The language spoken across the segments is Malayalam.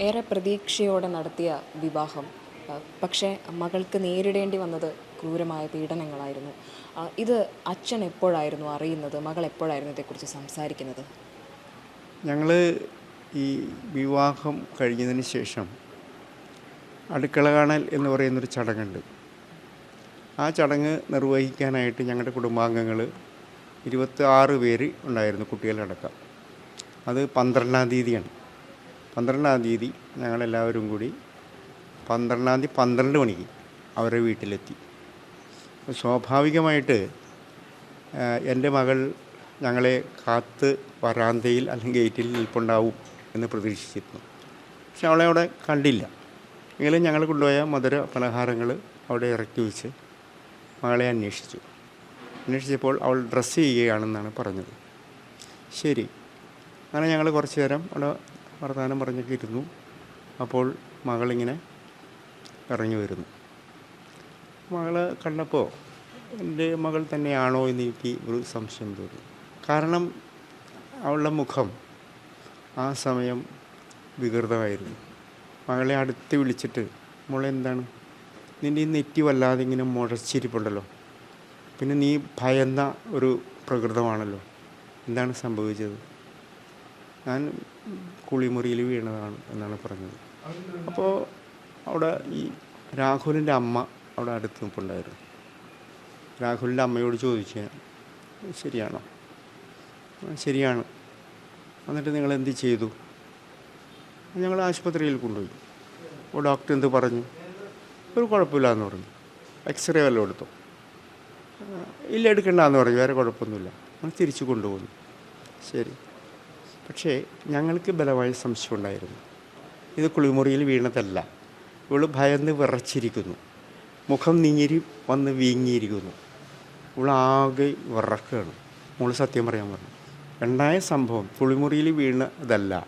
ഏറെ പ്രതീക്ഷയോടെ നടത്തിയ വിവാഹം. പക്ഷേ മകൾക്ക് നേരിടേണ്ടി വന്നത് ക്രൂരമായ പീഡനങ്ങളായിരുന്നു. ഇത് അച്ഛൻ എപ്പോഴായിരുന്നു അറിയുന്നത്? മകൾ എപ്പോഴായിരുന്നു ഇതേക്കുറിച്ച് സംസാരിക്കുന്നത്? ഞങ്ങൾ ഈ വിവാഹം കഴിഞ്ഞതിന് ശേഷം അടുക്കള കാണൽ എന്ന് പറയുന്നൊരു ചടങ്ങുണ്ട്. ആ ചടങ്ങ് നിർവഹിക്കാനായിട്ട് ഞങ്ങളുടെ കുടുംബാംഗങ്ങൾ ഇരുപത്തി ആറ് പേര് ഉണ്ടായിരുന്നു കുട്ടികളടക്കം. അത് പന്ത്രണ്ടാം തീയതിയാണ്. പന്ത്രണ്ടാം തീയതി ഞങ്ങളെല്ലാവരും കൂടി പന്ത്രണ്ടാം തീയതി പന്ത്രണ്ട് മണിക്ക് അവരുടെ വീട്ടിലെത്തി. സ്വാഭാവികമായിട്ട് എന്റെ മകൾ ഞങ്ങളെ കാത്ത് വരാന്തയിൽ അല്ലെങ്കിൽ ഗേറ്റിൽ നിൽപ്പുണ്ടാവും എന്ന് പ്രതീക്ഷിച്ചിരുന്നു. പക്ഷെ അവളെ അവിടെ കണ്ടില്ല. എങ്കിലും ഞങ്ങൾ കൊണ്ടുപോയ മധുര പലഹാരങ്ങൾ അവിടെ ഇറക്കി വെച്ച് മകളെ അന്വേഷിച്ചു. അന്വേഷിച്ചപ്പോൾ അവൾ ഡ്രസ്സ് ചെയ്യുകയാണെന്നാണ് പറഞ്ഞത്. ശരി. അങ്ങനെ ഞങ്ങൾ കുറച്ച് നേരം അവിടെ വർത്തമാനം പറഞ്ഞൊക്കെ ഇരുന്നു. അപ്പോൾ മകളിങ്ങനെ ഇറങ്ങി വരുന്നു. മകളെ കണ്ടപ്പോൾ എന്റെ മകൾ തന്നെയാണോ എന്ന് എനിക്ക് ഒരു സംശയം തോന്നി. കാരണം അവളുടെ മുഖം ആ സമയം വികൃതമായിരുന്നു. മകളെ അടുത്ത് വിളിച്ചിട്ട് മോളെ എന്താണ്? നിന്റെ ഈ നെറ്റി വല്ലാതെ ഇങ്ങനെ മുഴച്ചിരിപ്പുണ്ടല്ലോ. പിന്നെ നീ ഭയന്ന ഒരു പ്രകൃതമാണല്ലോ. എന്താണ് സംഭവിച്ചത്? ഞാൻ കുളിമുറിയിൽ വീണതാണ് എന്നാണ് പറഞ്ഞത്. അപ്പോൾ അവിടെ ഈ രാഹുലിന്റെ അമ്മ അവിടെ അടുത്ത് നിൽപ്പുണ്ടായിരുന്നു രാഹുലിന്റെ അമ്മയോട് ചോദിച്ചു ശരിയാണോ? ശരിയാണ്. എന്നിട്ട് നിങ്ങൾ എന്ത് ചെയ്തു? ഞങ്ങൾ ആശുപത്രിയിൽ കൊണ്ടുപോയി. അപ്പോൾ ഡോക്ടർ എന്ത് പറഞ്ഞു? ഒരു കുഴപ്പമില്ല എന്ന് പറഞ്ഞു. എക്സ്റേ വല്ലതും എടുത്തു. "ആ, ഇല്ല എടുക്കണ്ടെന്ന് പറഞ്ഞു. വേറെ കുഴപ്പമൊന്നുമില്ല. നമ്മൾ തിരിച്ചു കൊണ്ടുപോകുന്നു ശരി. പക്ഷേ ഞങ്ങൾക്ക് ബലമായ സംശയം ഉണ്ടായിരുന്നു. ഇത് കുളിമുറിയിൽ വീണതല്ല. ഇവൾ ഭയന്ന് വിറച്ചിരിക്കുന്നു. മുഖം നീങ്ങി വന്ന് വീങ്ങിയിരിക്കുന്നു. ഇവളാകെ വിറക്കുകയാണ്. മോൾ സത്യം പറയാൻ പറഞ്ഞു. ഉണ്ടായ സംഭവം കുളിമുറിയിൽ വീണതല്ല.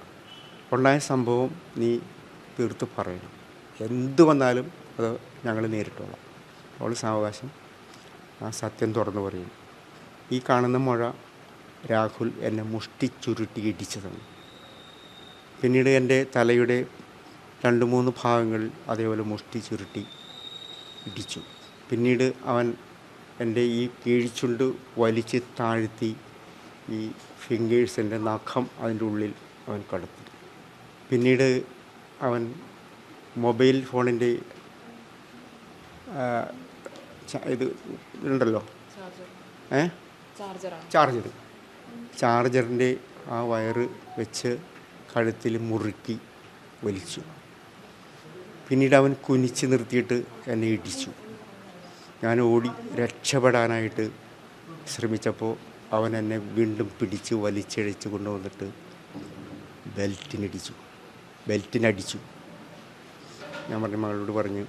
ഉണ്ടായ സംഭവം നീ തീർത്ത് പറയണം. എന്ത് വന്നാലും അത് ഞങ്ങൾ നേരിട്ടോളാം. അവൾ സാവകാശം ആ സത്യം തുറന്നു പറയും ഈ കാണുന്ന മുഴ രാഹുൽ എന്നെ മുഷ്ടി ചുരുട്ടി ഇടിച്ചതാണ് പിന്നീട് എന്റെ തലയുടെ രണ്ട് മൂന്ന് ഭാഗങ്ങൾ അതേപോലെ മുഷ്ടി ചുരുട്ടി ഇടിച്ചു. പിന്നീട് അവൻ എന്റെ ഈ കീഴ്ച്ചുണ്ട് വലിച്ച് താഴ്ത്തി ഈ ഫിംഗേഴ്സിന്റെ നഖം അതിന്റെ ഉള്ളിൽ അവൻ കടത്തി. പിന്നീട് അവൻ മൊബൈൽ ഫോണിന്റെ ഇത് ഉണ്ടല്ലോ? ഏ? ചാർജർ. ചാർജറിന്റെ ആ വയറ് വെച്ച് കഴുത്തിൽ മുറുക്കി വലിച്ചു. പിന്നീട് അവൻ കുനിച്ച് നിർത്തിയിട്ട് എന്നെ ഇടിച്ചു. ഞാൻ ഓടി രക്ഷപ്പെടാനായിട്ട് ശ്രമിച്ചപ്പോൾ അവൻ എന്നെ വീണ്ടും പിടിച്ച് വലിച്ചഴിച്ച് കൊണ്ടുവന്നിട്ട് ബെൽറ്റിനടിച്ചു. ബെൽറ്റിനടിച്ചു. ഞാൻ പറഞ്ഞ മകളോട് പറഞ്ഞു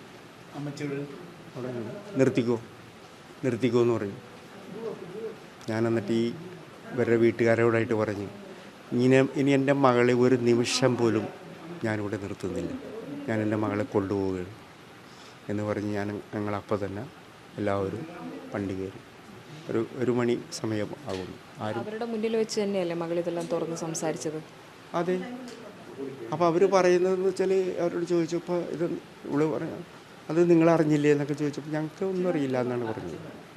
നിർത്തിക്കോ നിർത്തിക്കോ എന്ന് പറഞ്ഞു. ഞാൻ എന്നിട്ട് ഈ ഇവരുടെ വീട്ടുകാരോടായിട്ട് പറഞ്ഞു ഇങ്ങനെ ഇനി എന്റെ മകളെ ഒരു നിമിഷം പോലും ഞാനിവിടെ നിർത്തുന്നില്ല. ഞാൻ എന്റെ മകളെ കൊണ്ടുപോവുകയാണ്. എന്ന് പറഞ്ഞ് ഞാൻ ഞങ്ങളപ്പോൾ തന്നെ എല്ലാവരും വണ്ടി കയറി. ഒരു ഒരു മണി സമയം ആകുന്നു. ആരും അവരുടെ മുന്നിൽ വെച്ച് തന്നെയല്ലേ മകൾ ഇതെല്ലാം തുറന്ന് സംസാരിച്ചത്? അതെ. അപ്പോൾ അവർ പറയുന്നതെന്ന് വെച്ചാൽ അവരോട് ചോദിച്ചപ്പോൾ ഇത് ഇവൾ പറയാം അത് നിങ്ങൾ അറിഞ്ഞില്ലേ എന്നൊക്കെ ചോദിച്ചപ്പോൾ ഞങ്ങൾക്ക് ഒന്നും അറിയില്ല എന്നാണ് പറഞ്ഞത്.